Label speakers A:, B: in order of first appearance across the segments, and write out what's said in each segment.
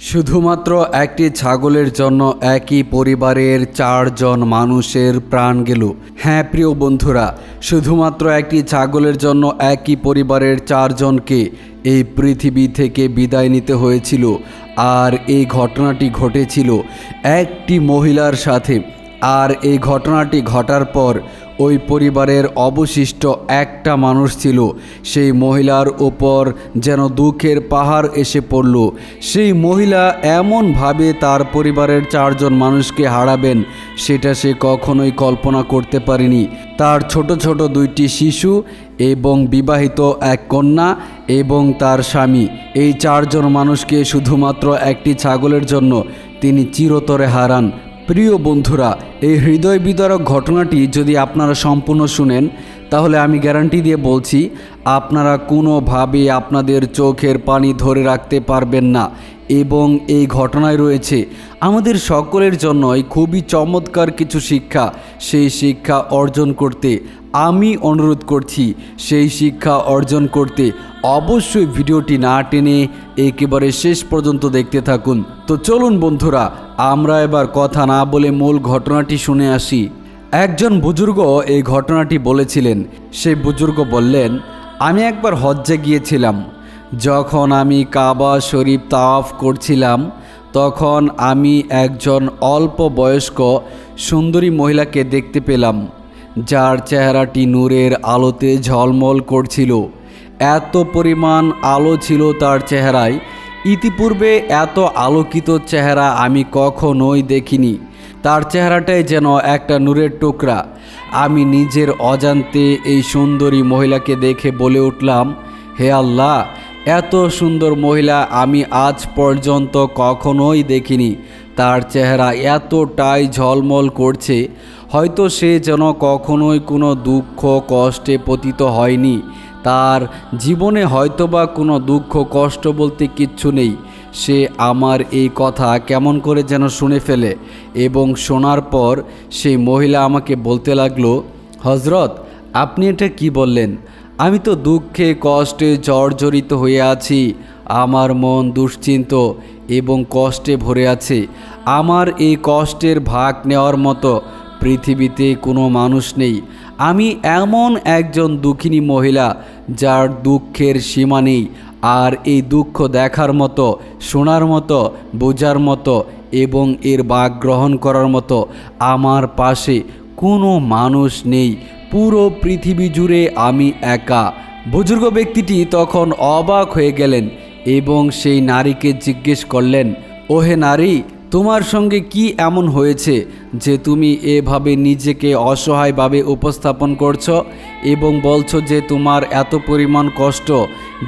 A: শুধুমাত্র একটি ছাগলের জন্য একই পরিবারের চারজন মানুষের প্রাণ গেল। হ্যাঁ প্রিয় বন্ধুরা, শুধুমাত্র একটি ছাগলের জন্য একই পরিবারের চারজনকে এই পৃথিবী থেকে বিদায় নিতে হয়েছিল। আর এই ঘটনাটি ঘটেছিল একটি মহিলার সাথে। আর এই ঘটনাটি ঘটার পর ওই পরিবারের অবশিষ্ট একটা মানুষ ছিল। সেই মহিলার ওপর যেন দুঃখের পাহাড় এসে পড়ল। সেই মহিলা এমনভাবে তার পরিবারের চারজন মানুষকে হারাবেন, সেটা সে কখনোই কল্পনা করতে পারেনি। তার ছোট ছোট দুইটি শিশু এবং বিবাহিত এক কন্যা এবং তার স্বামী। এই চারজন মানুষকে শুধুমাত্র একটি ছাগলের জন্য তিনি চিরতরে হারান। প্রিয় বন্ধুরা এই হৃদয় বিদারক ঘটনাটি যদি আপনারা সম্পূর্ণ শুনেন তাহলে আমি গ্যারান্টি দিয়ে বলছি, আপনারা কোনোভাবে আপনাদের চোখের পানি ধরে রাখতে পারবেন না। এবং এই ঘটনায় রয়েছে, আমাদের সকলের জন্যই খুবই চমৎকার কিছু শিক্ষা, সেই শিক্ষা অর্জন করতে আমি অনুরোধ করছি, সেই শিক্ষা অর্জন করতে অবশ্যই ভিডিওটি না টেনে একেবারে শেষ পর্যন্ত দেখতে থাকুন। তো চলুন বন্ধুরা, আমরা এবার কথা না বলে মূল ঘটনাটি শুনে আসি। একজন বুজুর্গ এই ঘটনাটি বলেছিলেন। সেই বুজুর্গ বললেন, আমি একবার হজ্জে গিয়েছিলাম। যখন আমি কাবা শরীফ তাওয়াফ করছিলাম, তখন আমি একজন অল্প বয়স্ক সুন্দরী মহিলাকে দেখতে পেলাম। যার চেহারাটি নূরের আলোতে ঝলমল করছিল। এত পরিমাণ আলো ছিল তার চেহারায় ইতিপূর্বে এত আলোকিত চেহারা আমি কখনোই দেখিনি। তার চেহারাটাই যেন একটা নূরের টুকরা। আমি নিজের অজান্তে এই সুন্দরী মহিলাকে দেখে বলে উঠলাম, হে আল্লাহ, এত সুন্দর মহিলা আমি আজ পর্যন্ত কখনোই দেখিনি। তার চেহারা এতটাই ঝলমল করছে, হয়তো সে যেন কখনোই কোনো দুঃখ, কষ্টে পতিত হয়নি। তার জীবনে হয়তোবা কোনো দুঃখ, কষ্ট বলতে কিচ্ছু নেই। সে আমার এই কথা কেমন করে যেন শুনে ফেলে এবং শোনার পর সেই মহিলা আমাকে বলতে লাগল হজরত আপনি এটা কি বললেন? আমি তো দুঃখে, কষ্টে জর্জরিত হয়ে আছি। আমার মন দুশ্চিন্ত এবং কষ্টে ভরে আছে। আমার এই কষ্টের ভাগ নেওয়ার মতো পৃথিবীতে কোনো মানুষ নেই। আমি এমন একজন দুঃখিনী মহিলা যার দুঃখের সীমা নেই, আর এই দুঃখ দেখার মতো, শোনার মতো, বোঝার মতো এবং এর বাঘ গ্রহণ করার মতো আমার পাশে কোনো মানুষ নেই। পুরো পৃথিবী জুড়ে আমি একা। বুজুর্গ ব্যক্তিটি তখন অবাক হয়ে গেলেন এবং সেই নারীকে জিজ্ঞেস করলেন, ওহে নারী তোমার সঙ্গে কি এমন হয়েছে যে তুমি এভাবে নিজেকে অসহায়ভাবে উপস্থাপন করছ এবং বলছো যে তোমার এত পরিমাণ কষ্ট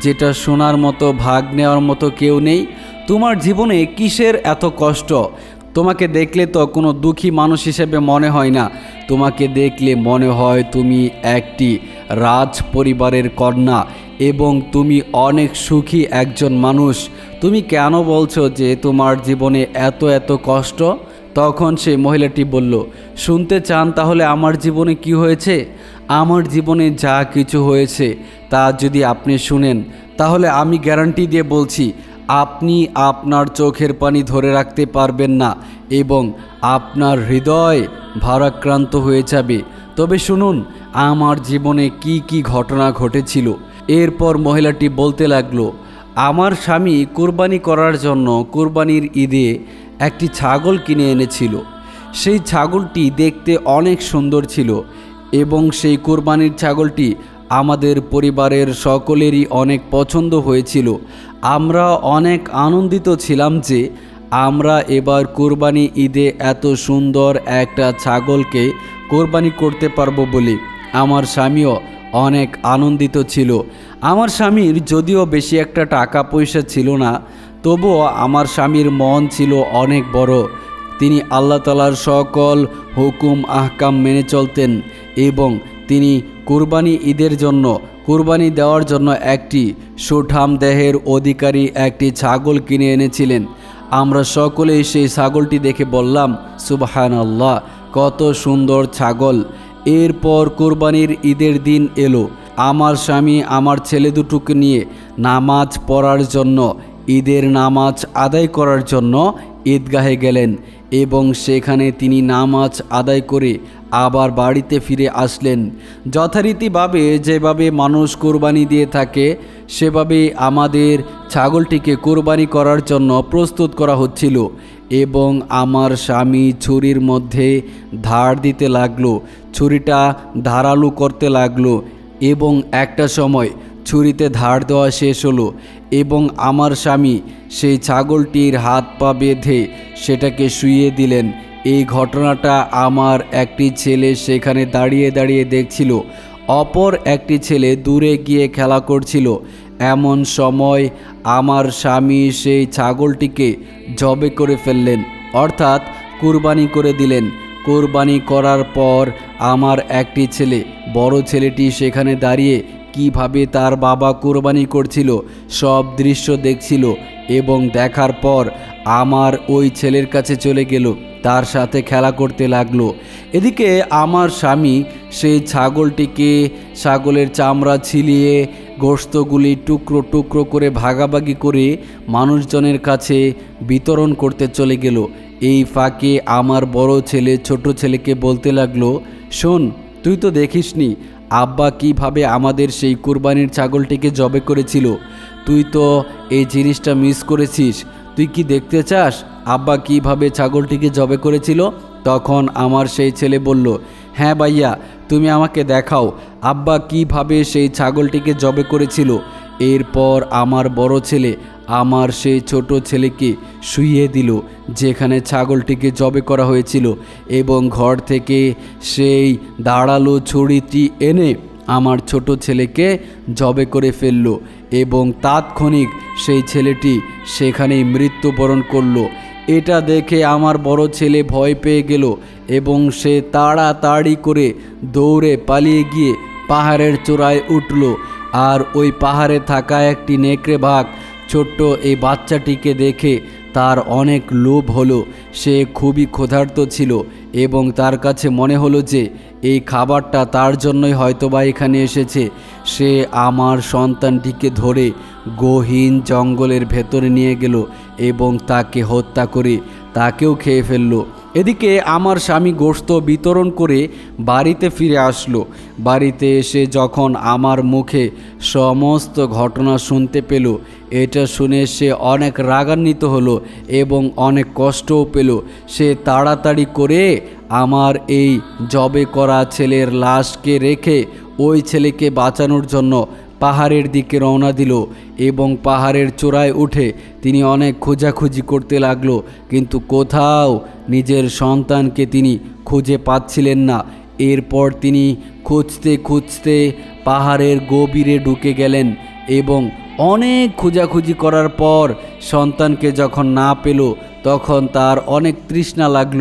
A: যেটা শোনার মতো, ভাগ নেওয়ার মতো কেউ নেই? তোমার জীবনে কিসের এত কষ্ট? তোমাকে দেখলে তো কোনো দুঃখী মানুষ হিসেবে মনে হয় না। তোমাকে দেখলে মনে হয় তুমি একটি রাজ পরিবারের কন্যা এবং তুমি অনেক সুখী একজন মানুষ। তুমি কেন বলছো যে তোমার জীবনে এত এত কষ্ট? তখন সেই মহিলাটি বলল, শুনতে চান তাহলে আমার জীবনে কি হয়েছে? আমার জীবনে যা কিছু হয়েছে তা যদি আপনি শুনেন, তাহলে আমি গ্যারান্টি দিয়ে বলছি আপনি আপনার চোখের পানি ধরে রাখতে পারবেন না এবং আপনার হৃদয় ভারাক্রান্ত হয়ে যাবে। তবে শুনুন, আমার জীবনে কি কি ঘটনা ঘটেছিল। এরপর মহিলাটি বলতে লাগল, আমার স্বামী কুরবানি করার জন্য কুরবানির ঈদে একটি ছাগল কিনে এনেছিল। সেই ছাগলটি দেখতে অনেক সুন্দর ছিল এবং সেই কুরবানির ছাগলটি আমাদের পরিবারের সকলেরই অনেক পছন্দ হয়েছিল। আমরা অনেক আনন্দিত ছিলাম যে আমরা এবার কোরবানি ঈদে এত সুন্দর একটা ছাগলকে কোরবানি করতে পারব বলে আমার স্বামীও অনেক আনন্দিত ছিল। আমার স্বামীর যদিও বেশি একটা টাকা পয়সা ছিল না, তবুও আমার স্বামীর মন ছিল অনেক বড়। তিনি আল্লাহ তালার সকল হুকুম, আহকাম মেনে চলতেন এবং তিনি কুরবানি ঈদের জন্য, কুরবানি দেওয়ার জন্য একটি সুঠাম দেহের অধিকারী একটি ছাগল কিনে এনেছিলেন। আমরা সকলেই সেই ছাগলটি দেখে বললাম সুবাহান আল্লাহ কত সুন্দর ছাগল। এরপর কোরবানির ঈদের দিন এলো। আমার স্বামী আমার ছেলে দুটোকে নিয়ে নামাজ পড়ার জন্য, ঈদের নামাজ আদায় করার জন্য ঈদগাহে গেলেন এবং সেখানে তিনি নামাজ আদায় করে আবার বাড়িতে ফিরে আসলেন। যথারীতিভাবে যেভাবে মানুষ কোরবানি দিয়ে থাকে, সেভাবে আমাদের ছাগলটিকে কোরবানি করার জন্য প্রস্তুত করা হচ্ছিল এবং আমার স্বামী ছুরির মধ্যে ধার দিতে লাগল, ছুরিটা ধারালো করতে লাগল এবং একটা সময় ছুরিতে ধার দেওয়া শেষ হলো এবং আমার স্বামী সেই ছাগলটির হাত পা বেঁধে সেটাকে শুইয়ে দিলেন। এই ঘটনাটা আমার একটি ছেলে সেখানে দাঁড়িয়ে দাঁড়িয়ে দেখছিল। অপর একটি ছেলে দূরে গিয়ে খেলা করছিল। এমন সময় আমার স্বামী সেই ছাগলটিকে জবে করে ফেললেন, অর্থাৎ কুরবানি করে দিলেন। কোরবানি করার পর আমার একটি ছেলে, বড় ছেলেটি সেখানে দাঁড়িয়ে কীভাবে তার বাবা কোরবানি করছিল, সব দৃশ্য দেখছিল এবং দেখার পর আমার ওই ছেলের কাছে চলে গেল, তার সাথে খেলা করতে লাগল। এদিকে আমার স্বামী সেই ছাগলটিকে ছাগলের চামড়া ছিলিয়ে গোস্তগুলি টুকরো টুকরো করে ভাগাভাগি করে মানুষজনের কাছে বিতরণ করতে চলে গেল। এই ফাঁকে আমার বড় ছেলে ছোট ছেলেকে বলতে লাগল, শোন, তুই তো দেখিসনি আব্বা কীভাবে আমাদের সেই কুরবানির ছাগলটিকে জবে করেছিল? তুই তো এই জিনিসটা মিস করেছিস। তুই কি দেখতে চাস আব্বা কীভাবে ছাগলটিকে জবে করেছিল? তখন আমার সেই ছেলে বলল হ্যাঁ ভাইয়া, তুমি আমাকে দেখাও আব্বা কীভাবে সেই ছাগলটিকে জবে করেছিল। এরপর আমার বড় ছেলে আমার সেই ছোট ছেলেকে শুইয়ে দিল, যেখানে ছাগলটিকে জবে করা হয়েছিল এবং ঘর থেকে সেই দাঁড়াল ছুরিটি এনে আমার ছোট ছেলেকে জবে করে ফেলল এবং তাৎক্ষণিক সেই ছেলেটি সেখানেই মৃত্যুবরণ করল। এটা দেখে আমার বড় ছেলে ভয় পেয়ে গেল এবং সে তাড়াতাড়ি করে দৌড়ে পালিয়ে গিয়ে পাহাড়ের চূড়ায় উঠল। আর ওই পাহাড়ে থাকা একটি নেকড়ে ভাগ ছোট্ট এই বাচ্চাটিকে দেখে তার অনেক লোভ হলো। সে খুবই ক্ষুধার্ত ছিল এবং তার কাছে মনে হলো যে এই খাবারটা তার জন্যই হয়তোবা এখানে এসেছে। সে আমার সন্তানটিকে ধরে গহীন জঙ্গলের ভেতরে নিয়ে গেল এবং তাকে হত্যা করে তাকেও খেয়ে ফেলল। এদিকে আমার স্বামী গোস্ত বিতরণ করে বাড়িতে ফিরে আসলো। বাড়িতে এসে যখন আমার মুখে সমস্ত ঘটনা শুনতে পেল, এটা শুনে সে অনেক রাগান্বিত হলো এবং অনেক কষ্টও পেল। সে তাড়াতাড়ি করে আমার এই জবে করা ছেলের লাশকে রেখে ওই ছেলেকে বাঁচানোর জন্য পাহাড়ের দিকে রওনা দিল এবং পাহাড়ের চূড়ায় উঠে তিনি অনেক খোঁজাখুঁজি করতে লাগল, কিন্তু কোথাও নিজের সন্তানকে তিনি খুঁজে পাচ্ছিলেন না। এরপর তিনি খুঁজতে খুঁজতে পাহাড়ের গভীরে ঢুকে গেলেন এবং অনেক খোঁজাখুঁজি করার পর সন্তানকে যখন না পেল, তখন তার অনেক তৃষ্ণা লাগল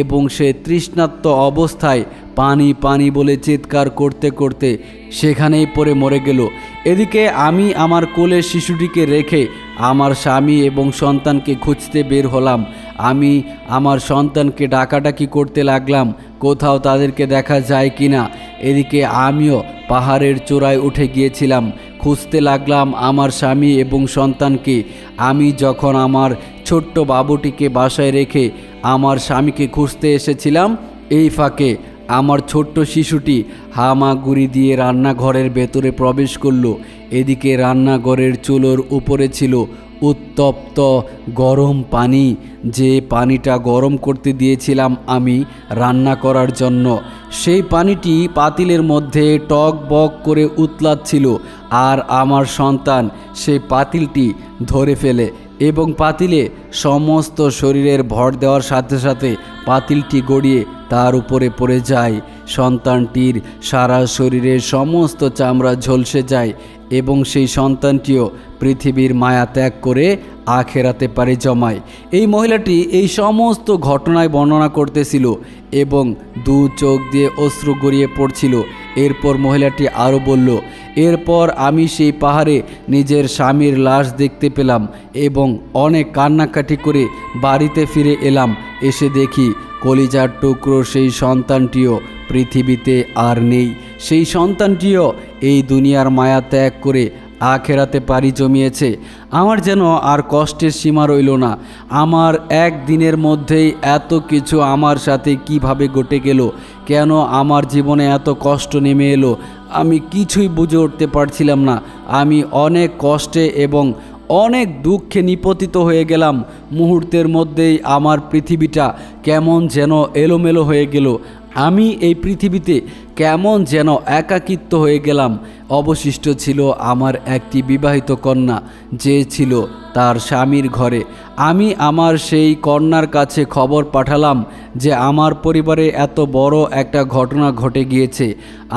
A: এবং সে তৃষ্ণাত্ম অবস্থায় পানি পানি বলে চিৎকার করতে করতে সেখানেই পড়ে মরে গেল। এদিকে আমি আমার কোলের শিশুটিকে রেখে আমার স্বামী এবং সন্তানকে খুঁজতে বের হলাম। আমি আমার সন্তানকে ডাকাডাকি করতে লাগলাম। কোথাও তাদেরকে দেখা যায় কি না এদিকে আমিও পাহাড়ের চূড়ায় উঠে গিয়েছিলাম। খুঁজতে লাগলাম আমার স্বামী এবং সন্তানকে। আমি যখন আমার ছোট্ট বাবুটিকে বাসায় রেখে আমার স্বামীকে খুঁজতে এসেছিলাম, এই ফাঁকে আমার ছোট্ট শিশুটি হামাগুড়ি দিয়ে রান্নাঘরের ভেতরে প্রবেশ করল। এদিকে রান্নাঘরের চুলোর উপরে ছিল উত্তপ্ত গরম পানি। যে পানিটা গরম করতে দিয়েছিলাম আমি রান্না করার জন্য। সেই পানিটি পাতিলের মধ্যে টক বক করে উতলাচ্ছিল। আর আমার সন্তান সেই পাতিলটি ধরে ফেলে। এবং পাতিলে সমস্ত শরীরের ভর দেওয়ার সাথে সাথে পাতিলটি গড়িয়ে তার উপরে পড়ে যায়। সন্তানটির সারা শরীরের সমস্ত চামড়া ঝলসে যায় এবং সেই সন্তানটিও পৃথিবীর মায়া ত্যাগ করে আখেরাতে পারে জমায়। এই মহিলাটি এই সমস্ত ঘটনায় বর্ণনা করতেছিল এবং দু চোখ দিয়ে অশ্রু গড়িয়ে পড়ছিল। এরপর মহিলাটি আরও বলল, এরপর আমি সেই পাহাড়ে নিজের স্বামীর লাশ দেখতে পেলাম এবং অনেক কান্নাকাটি করে বাড়িতে ফিরে এলাম। এসে দেখি কলিজার টুকরো সেই সন্তানটিও পৃথিবীতে আর নেই। সেই সন্তানটিও এই দুনিয়ার মায়া ত্যাগ করে আখেরাতে পারি জমিয়েছে। আমার যেন আর কষ্টের সীমা রইল না। আমার একদিনের মধ্যেই এত কিছু আমার সাথে কীভাবে ঘটে গেল? কেন আমার জীবনে এত কষ্ট নেমে এলো? আমি কিছুই বুঝে উঠতে পারছিলাম না। আমি অনেক কষ্টে এবং অনেক দুঃখে নিপতিত হয়ে গেলাম। মুহূর্তের মধ্যেই আমার পৃথিবীটা কেমন যেন এলোমেলো হয়ে গেল। আমি এই পৃথিবীতে কেমন যেন একাকিত্ব হয়ে গেলাম। অবশিষ্ট ছিল আমার একটি বিবাহিত কন্যা, যে ছিল তার স্বামীর ঘরে। আমি আমার সেই কন্যার কাছে খবর পাঠালাম যে আমার পরিবারে এত বড় একটা ঘটনা ঘটে গিয়েছে।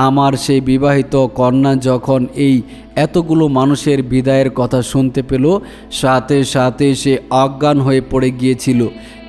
A: আমার সেই বিবাহিত কন্যা যখন এই এতগুলো মানুষের বিদায়ের কথা শুনতে পেল, সাথে সাথে সে অজ্ঞান হয়ে পড়ে গিয়েছিল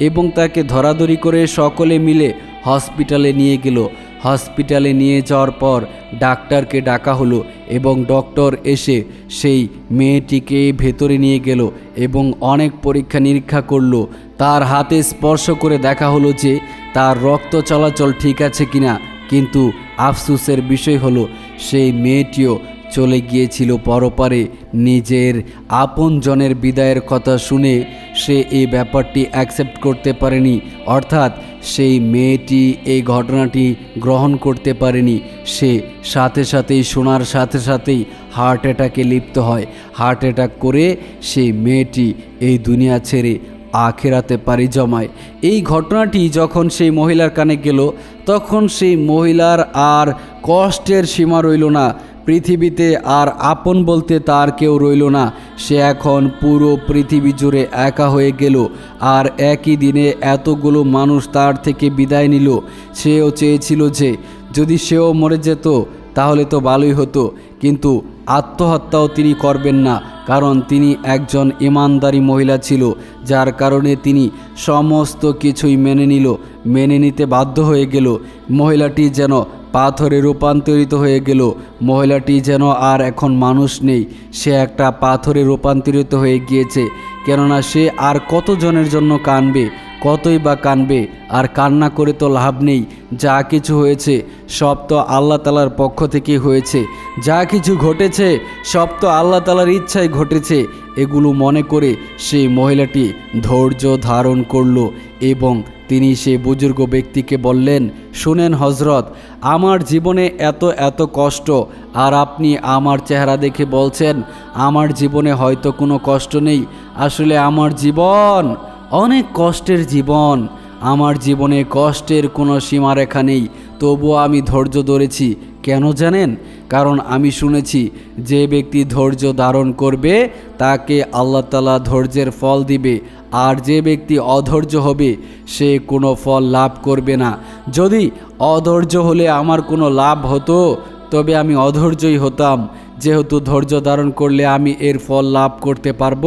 A: এবং তাকে ধরাধরি করে সকলে মিলে হসপিটালে নিয়ে গেল। হসপিটালে নিয়ে যাওয়ার পর ডাক্তারকে ডাকা হলো এবং ডক্টর এসে সেই মেয়েটিকে ভেতরে নিয়ে গেল এবং অনেক পরীক্ষা নিরীক্ষা করল। তার হাতে স্পর্শ করে দেখা হলো যে তার রক্ত চলাচল ঠিক আছে কিনা। কিন্তু আফসুসের বিষয় হলো, সেই মেয়েটিও চলে গিয়েছিল পরপারে। নিজের আপনজনের বিদায়ের কথা শুনে সে এই ব্যাপারটি অ্যাকসেপ্ট করতে পারেনি। অর্থাৎ সেই মেয়েটি এই ঘটনাটি গ্রহণ করতে পারেনি। সে সাথে সাথেই, শোনার সাথে সাথেই হার্ট অ্যাটাকে লিপ্ত হয়। হার্ট অ্যাটাক করে সেই মেয়েটি এই দুনিয়া ছেড়ে আখেরাতে পাড়ি জমায়। এই ঘটনাটি যখন সেই মহিলার কানে গেল, তখন সেই মহিলার আর কষ্টের সীমা রইল না। পৃথিবীতে আর আপন বলতে তার কেউ রইল না। সে এখন পুরো পৃথিবী জুড়ে একা হয়ে গেল আর একই দিনে এতগুলো মানুষ তার থেকে বিদায় নিল। সেও চেয়েছিল যে, যদি সেও মরে যেত, তাহলে তো ভালোই হতো, কিন্তু আত্মহত্যাও তিনি করবেন না, কারণ তিনি একজন ইমানদারি মহিলা ছিল, যার কারণে তিনি সমস্ত কিছুই মেনে নিল, মেনে নিতে বাধ্য হয়ে গেল। মহিলাটি যেন পাথরে রূপান্তরিত হয়ে গেল। মহিলাটি যেন আর এখন মানুষ নেই। সে একটা পাথরে রূপান্তরিত হয়ে গিয়েছে। কেননা সে আর কতজনের জন্য কানবে, কতই বা কানবে, আর কান্না করে তো লাভ নেই। যা কিছু হয়েছে, সব তো আল্লাহ তালার পক্ষ থেকে হয়েছে। যা কিছু ঘটেছে, সব তো আল্লাহ তালার ইচ্ছায় ঘটেছে। এগুলো মনে করে সেই মহিলাটি ধৈর্য ধারণ করল এবং তিনি সে বুজুর্গ ব্যক্তিকে বললেন, শুনেন হজরত আমার জীবনে এত এত কষ্ট, আর আপনি আমার চেহারা দেখে বলছেন, আমার জীবনে হয়তো কোনো কষ্ট নেই। আসলে আমার জীবন অনেক কষ্টের জীবন, আমার জীবনে কষ্টের কোনো সীমারেখা নেই। তবুও আমি ধৈর্য ধরেছি। কেন জানেন? কারণ আমি শুনেছি, যে ব্যক্তি ধৈর্য ধারণ করবে, তাকে আল্লাহ তালা ধৈর্যের ফল দিবে। আর যে ব্যক্তি অধৈর্য হবে, সে কোনো ফল লাভ করবে না। যদি অধৈর্য হলে আমার কোনো লাভ হতো তবে আমি অধৈর্যই হতাম। যেহেতু ধৈর্য ধারণ করলে আমি এর ফল লাভ করতে পারব,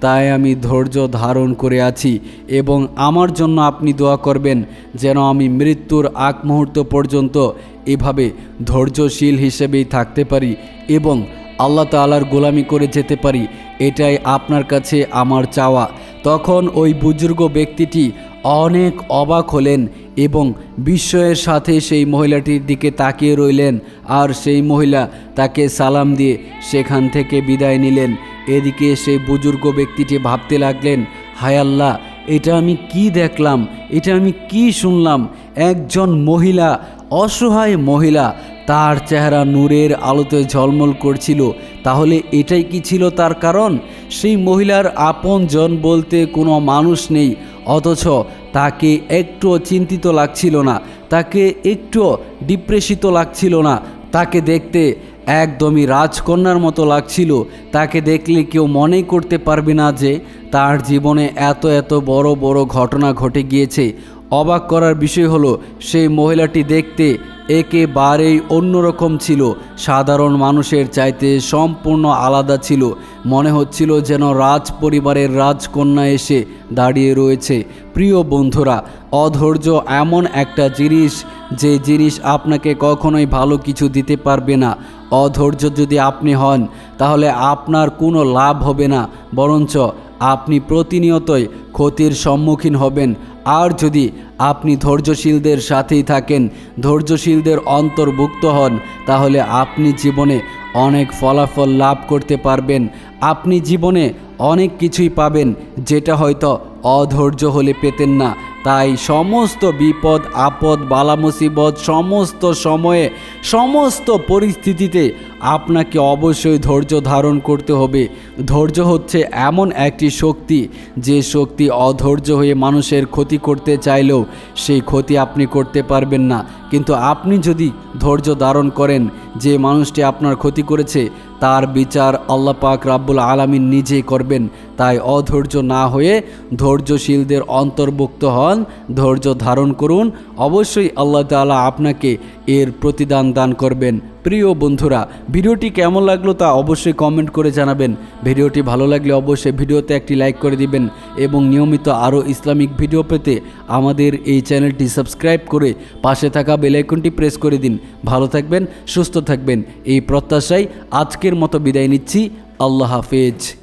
A: তাই আমি ধৈর্য ধারণ করে আছি এবং আমার জন্য আপনি দোয়া করবেন যেন আমি মৃত্যুর আগ মুহূর্ত পর্যন্ত এভাবে ধৈর্যশীল হিসেবেই থাকতে পারি এবং আল্লাহ তালার গোলামি করে যেতে পারি, এটাই আপনার কাছে আমার চাওয়া। তখন ওই বুজুর্গ ব্যক্তিটি অনেক অবাক হলেন এবং বিস্ময়ের সাথে সেই মহিলাটির দিকে তাকিয়ে রইলেন আর সেই মহিলা তাকে সালাম দিয়ে সেখান থেকে বিদায় নিলেন। এদিকে সেই বুজুর্গ ব্যক্তিটি ভাবতে লাগলেন, হায় আল্লাহ, এটা আমি কি দেখলাম? এটা আমি কি শুনলাম? একজন মহিলা, অসহায় মহিলা, তার চেহারা নূরের আলোতে ঝলমল করছিল। তাহলে এটাই কি ছিল তার কারণ? সেই মহিলার আপন জন বলতে কোনো মানুষ নেই। অথচ তাকে একটুও চিন্তিত লাগছিল না, তাকে একটুও ডিপ্রেসিত লাগছিল না। তাকে দেখতে একদমই রাজকন্যার মতো লাগছিল। তাকে দেখলে কেউ মনেই করতে পারবে না যে তার জীবনে এত এত বড় বড় ঘটনা ঘটে গিয়েছে। অবাক করার বিষয় হলো, সেই মহিলাটি দেখতে একেবারেই অন্যরকম ছিল। সাধারণ মানুষের চাইতে সম্পূর্ণ আলাদা ছিল। মনে হচ্ছিল যেন রাজ পরিবারের রাজকন্যা এসে দাঁড়িয়ে রয়েছে। প্রিয় বন্ধুরা, অধৈর্য এমন একটা জিনিস, যে জিনিস আপনাকে কখনোই ভালো কিছু দিতে পারবে না। অধৈর্য যদি আপনি হন, তাহলে আপনার কোনো লাভ হবে না। বরঞ্চ আপনি প্রতিনিয়তই ক্ষতির সম্মুখীন হবেন। আর যদি আপনি ধৈর্যশীলদের সাথেই থাকেন, ধৈর্যশীলদের অন্তর্ভুক্ত হন, তাহলে আপনি জীবনে অনেক ফলাফল লাভ করতে পারবেন। আপনি জীবনে অনেক কিছুই পাবেন, যেটা হয়তো অধৈর্য হলে পেতেন না। তাই সমস্ত বিপদ, আপদ বালা মুসিবত সমস্ত সময়ে, সমস্ত পরিস্থিতিতে আপনাকে অবশ্যই ধৈর্য ধারণ করতে হবে। ধৈর্য হচ্ছে এমন একটি শক্তি, যে শক্তি অধৈর্য হয়ে মানুষের ক্ষতি করতে চাইলেও সেই ক্ষতি আপনি করতে পারবেন না। কিন্তু আপনি যদি ধৈর্য ধারণ করেন, যে মানুষটি আপনার ক্ষতি করেছে, তার বিচার আল্লাহ পাক রাব্বুল আলামিন নিজেই করবেন। তাই অধৈর্য না হয়ে ধৈর্যশীলদের অন্তর্ভুক্ত হন। ধৈর্য ধারণ করুন। অবশ্যই আল্লাহ তাআলা আপনাকে এর প্রতিদান দান করবেন। প্রিয় বন্ধুরা, ভিডিওটি কেমন লাগল তা অবশ্যই কমেন্ট করে জানাবেন। ভিডিওটি ভালো লাগলে অবশ্যই ভিডিওতে একটি লাইক করে দিবেন এবং নিয়মিত আরও ইসলামিক ভিডিও পেতে আমাদের এই চ্যানেলটি সাবস্ক্রাইব করে পাশে থাকা বেলাইকনটি প্রেস করে দিন। ভালো থাকবেন, সুস্থ থাকবেন, এই প্রত্যাশায় আজকের মতো বিদায় নিচ্ছি। আল্লাহ হাফেজ।